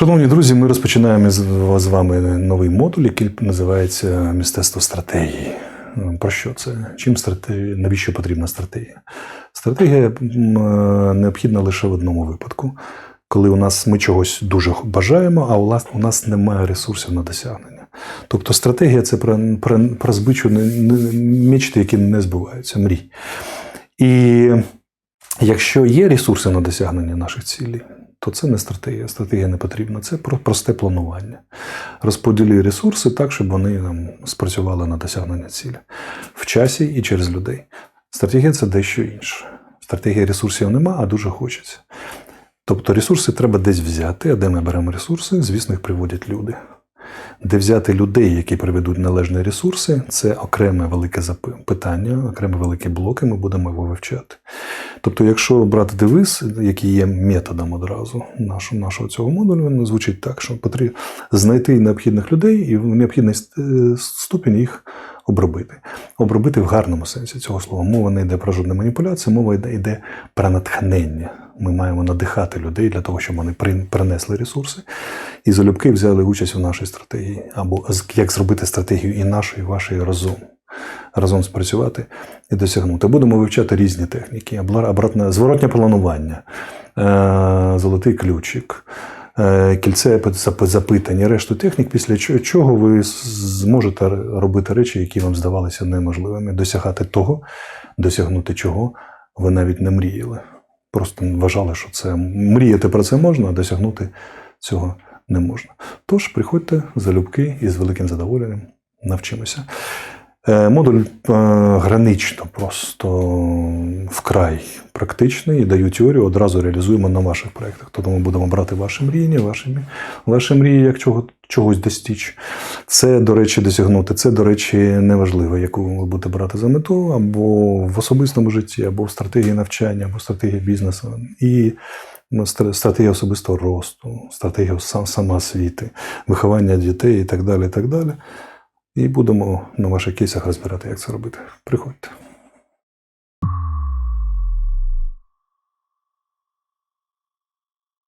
Шановні друзі, ми розпочинаємо з вами новий модуль, який називається Мистецтво стратегії. Про що це? Чим стратегія? Навіщо потрібна стратегія? Стратегія е, необхідна лише в одному випадку, коли у нас ми чогось дуже бажаємо, а у нас, немає ресурсів на досягнення. Тобто стратегія це про, про, про збичу мечти, які не збуваються, мрій. І якщо є ресурси на досягнення наших цілей, то це не стратегія. Стратегія не потрібна. Це про просте планування. Розподілі ресурси так, щоб вони там, спрацювали на досягнення цілі в часі і через людей. Стратегія це дещо інше. Стратегія ресурсів нема, а дуже хочеться. Тобто ресурси треба десь взяти, а де ми беремо ресурси, звісно, їх приводять люди. Де взяти людей, які приведуть належні ресурси, це окреме велике питання, окреме великі блоки, ми будемо його вивчати. Тобто, якщо брати девиз, який є методом одразу нашого, нашого цього модулю, він звучить так, що потрібно знайти необхідних людей і в необхідний ступінь їх обробити. Обробити в гарному сенсі цього слова. Мова не йде про жодну маніпуляцію, мова йде, йде про натхнення. Ми маємо надихати людей для того, щоб вони при- принесли ресурси і залюбки взяли участь у нашій стратегії, або як зробити стратегію і нашої, і вашої разом. Разом спрацювати і досягнути. Будемо вивчати різні техніки, зворотнє планування, е, золотий ключик, кільце запитання, решту технік, після чого ви зможете робити речі, які вам здавалися неможливими, досягати того, досягнути чого ви навіть не мріяли. Просто вважали, що це мріяти про це можна, а досягнути цього не можна. Тож приходьте залюбки і з великим задоволенням навчимося. Е, Модуль е, гранично, просто вкрай практичний. Даю теорію, одразу реалізуємо на ваших проєктах. Тобто ми будемо брати ваші мрії, ваші, ваші мрії, як чого, чогось достіч. Це, до речі, досягнути. Це, до речі, неважливо, яку ви будете брати за мету, або в особистому житті, або в стратегії навчання, або в стратегії бізнесу. І стратегія особистого росту, стратегія сам- самоосвіти, виховання дітей і так далі. І так далі. І будемо на ваших кейсах розбирати, як це робити. Приходьте.